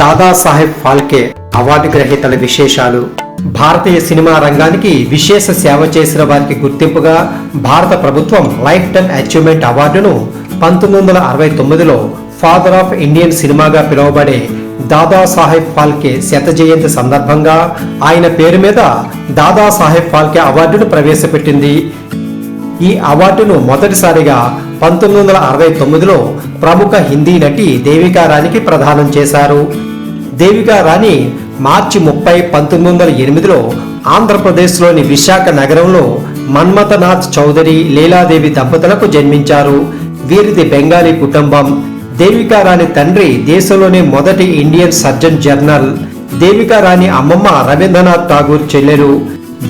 Dadasaheb Phalke award గ్రహీతల విశేషాలు. భారతీయ cinema రంగానికి విశేష సేవ చేసిన వారికి గుర్తింపుగా భారత ప్రభుత్వం లైఫ్ టైమ్ అచీవ్మెంట్ అవార్డును పంతొమ్మిది వందల అరవై తొమ్మిదిలో ఫాదర్ ఆఫ్ ఇండియన్ సినిమాగా పిలువబడే దాదాసాహెబ్ ఫాల్కే శత జయంతి సందర్భంగా ఆయన పేరు మీద దాదాసాహెబ్ ఫాల్కే అవార్డును ప్రవేశపెట్టింది. ఈ అవార్డును మొదటిసారిగా పంతొమ్మిది వందల అరవై తొమ్మిదిలో ప్రముఖ హిందీ నటి దేవికా రాణికి ప్రదానం చేశారు. దేవికా రాణి మార్చి ముప్పై పంతొమ్మిది వందల ఎనిమిదిలో ఆంధ్రప్రదేశ్లోని విశాఖ నగరంలో మన్మథనాథ్ చౌదరి లీలాదేవి దంపతులకు జన్మించారు. వీరిది బెంగాలీ కుటుంబం. దేవికా రాణి తండ్రి దేశంలోనే మొదటి Indian surgeon general Devika Rani అమ్మమ్మ రవీంద్రనాథ్ ఠాగూర్ చెల్లెలు.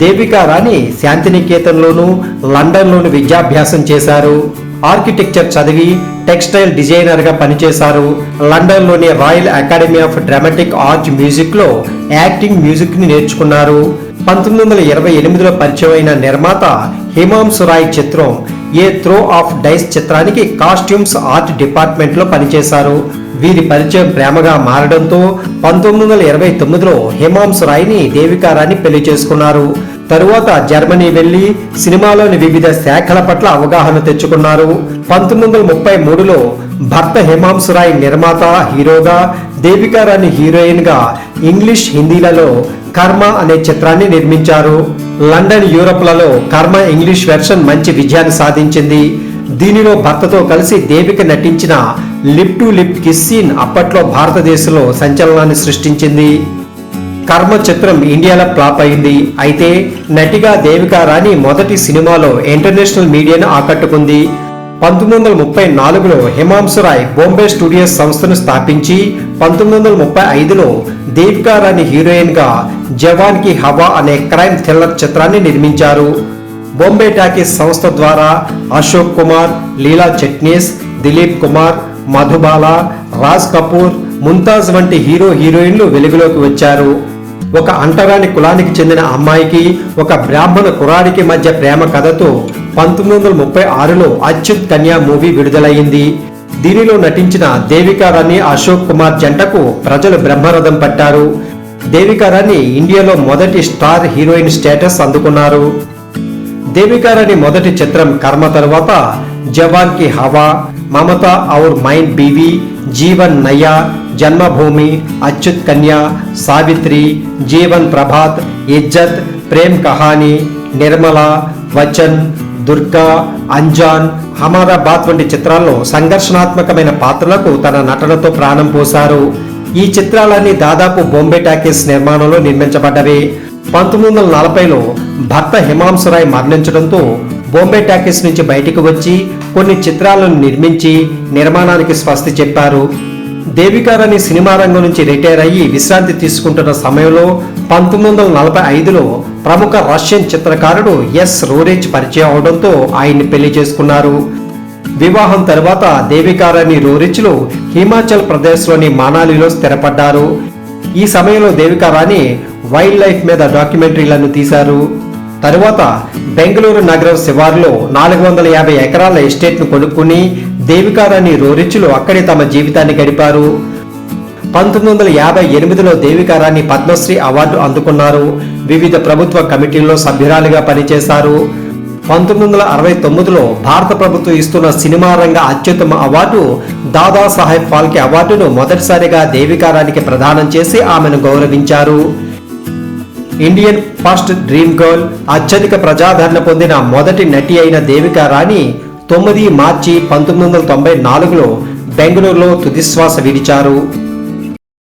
దేవికా రాణి శాంతినికేతన్లోను లండన్లోను విద్యాభ్యాసం చేశారు. ఆర్కిటెక్చర్ చదివి టెక్స్టైల్ డిజైనర్గా పనిచేశారు. లండన్లోని royal academy of dramatic art మ్యూజిక్లో యాక్టింగ్ మ్యూజిక్ని నేర్చుకున్నారు. పంతొమ్మిది వందల ఇరవై ఎనిమిదిలో పరిచయమైన నిర్మాత హిమాంశు రాయ్ చిత్రం ఏ త్రో ఆఫ్ డైస్ చిత్రానికి కాస్ట్యూమ్స్ ఆర్ట్ డిపార్ట్మెంట్లో పనిచేశారు. వీరి పరిచయం ప్రేమగా మారడంతో పంతొమ్మిది వందల ఇరవై తొమ్మిదిలో హిమాంశు రాయ్ని దేవికారాన్ని పెళ్ళి చేసుకున్నారు. తరువాత జర్మనీ వెళ్ళి సినిమాలోని వివిధ శాఖల పట్ల అవగాహన తెచ్చుకున్నారు. పంతొమ్మిది వందల ముప్పై మూడులో భర్త హిమాంశు రాయ్ నిర్మాత హీరోగా దేవికారాణి హీరోయిన్గా ఇంగ్లీష్ హిందీలలో కర్మ అనే చిత్రాన్ని నిర్మించారు. లండన్ యూరప్లలో కర్మ ఇంగ్లీష్ వెర్షన్ మంచి విజయాన్ని సాధించింది. దీనిలో భర్తతో కలిసి దేవిక నటించిన lip to lip kiss scene అప్పట్లో భారతదేశంలో సంచలనాన్ని సృష్టించింది. కర్మ చిత్రం ఇండియాలో ఫ్లాప్ అయింది. అయితే నటిగా దేవికా రాణి మొదటి సినిమాలో ఇంటర్నేషనల్ మీడియాను ఆకట్టుకుంది. పంతొమ్మిది వందల ముప్పై నాలుగులో హిమాంశు రాయ్ బొంబే స్టూడియోస్ సంస్థను స్థాపించి పంతొమ్మిది వందల ముప్పై ఐదులో దేవికా రాణి హీరోయిన్గా జవాన్కి హవా అనే క్రైమ్ థ్రిల్లర్ చిత్రాన్ని నిర్మించారు. బొంబే టాకీస్ సంస్థ ద్వారా అశోక్ కుమార్ లీలా చట్నీస్ దిలీప్ కుమార్ మధుబాల రాజ్ కపూర్ ముంతాజ్ వంటి హీరో హీరోయిన్లు వెలుగులోకి వచ్చారు. ఒక అంటరాని కులానికి చెందిన అమ్మాయికి ఒక బ్రాహ్మణ కురాడికి మధ్య ప్రేమ కథతో పంతొమ్మిది వందల ముప్పై ఆరులో అచ్యుత్ కన్యా మూవీ విడుదలయ్యింది. దీనిలో నటించిన దేవికారాణి అశోక్ కుమార్ జంటకు ప్రజలు బ్రహ్మరథం పట్టారు. దేవికారాణి ఇండియాలో మొదటి స్టార్ హీరోయిన్ స్టేటస్ అందుకున్నారు. దేవికారాణి మొదటి చిత్రం కర్మ తరువాత జవాన్కి హవా మమత ఔర్ మైండ్ బీవి జీవన్ నయ జన్మభూమి అచ్యుత్ కన్యా సావిత్రి జీవన్ ప్రభాత్ ఇజ్జత్ ప్రేమ్ కహాని నిర్మల వచన్ దుర్గా అంజాన్ అహ్మదాబాద్ వంటి చిత్రాల్లో సంఘర్షణాత్మకమైన పాత్రలకు తన నటనతో ప్రాణం పోశారు. ఈ చిత్రాలన్నీ దాదాపు బొంబే టాకీస్ నిర్మాణంలో నిర్మించబడ్డవి. పంతొమ్మిది వందల నలభైలో భర్త హిమాంసరాయ్ మరణించడంతో బొంబే టాకీస్ నుంచి బయటికి వచ్చి కొన్ని చిత్రాలను నిర్మించి నిర్మాణానికి స్వస్తి చెప్పారు. దేవికారాణి సినిమా రంగం నుంచి రిటైర్ అయ్యి విశ్రాంతి తీసుకుంటున్న సమయంలో పంతొమ్మిది వందల నలభై ఐదులో ప్రముఖ రష్యన్ చిత్రకారుడు ఎస్ రోరేజ్ పరిచయం అవడంతో ఆయన్ని పెళ్ళి చేసుకున్నారు. వివాహం తర్వాత దేవికారాణి రోరిచ్లు హిమాచల్ ప్రదేశ్లోని మనాలిలో స్థిరపడ్డారు. ఈ సమయంలో దేవికారాణి వైల్డ్ లైఫ్ మీద డాక్యుమెంటరీలను తీశారు. తరువాత బెంగళూరు నగరం శివారులో నాలుగు వందల యాభై ఎకరాల ఎస్టేట్ను కొనుక్కుని దేవికారాణి రోరిచ్చులు అక్కడే తమ జీవితాన్ని గడిపారు. పంతొమ్మిది వందల యాభై ఎనిమిదిలో దేవికారాణి పద్మశ్రీ అవార్డు అందుకున్నారు. వివిధ ప్రభుత్వ కమిటీల్లో సభ్యురాలుగా పనిచేశారు. పంతొమ్మిది వందల అరవై తొమ్మిదిలో భారత ప్రభుత్వం ఇస్తున్న సినిమా రంగ అత్యుత్తమ అవార్డు దాదాసాహెబ్ ఫాల్కే అవార్డును మొదటిసారిగా దేవికారానికి ప్రదానం చేసి ఆమెను గౌరవించారు. ఇండియన్ ఫస్ట్ డ్రీమ్ గర్ల్ అత్యధిక ప్రజాదరణ పొందిన మొదటి నటి అయిన దేవికా రాణి తొమ్మిది మార్చి పంతొమ్మిది వందల తొంభై నాలుగులో బెంగళూరులో తుదిశ్వాస విడిచారు.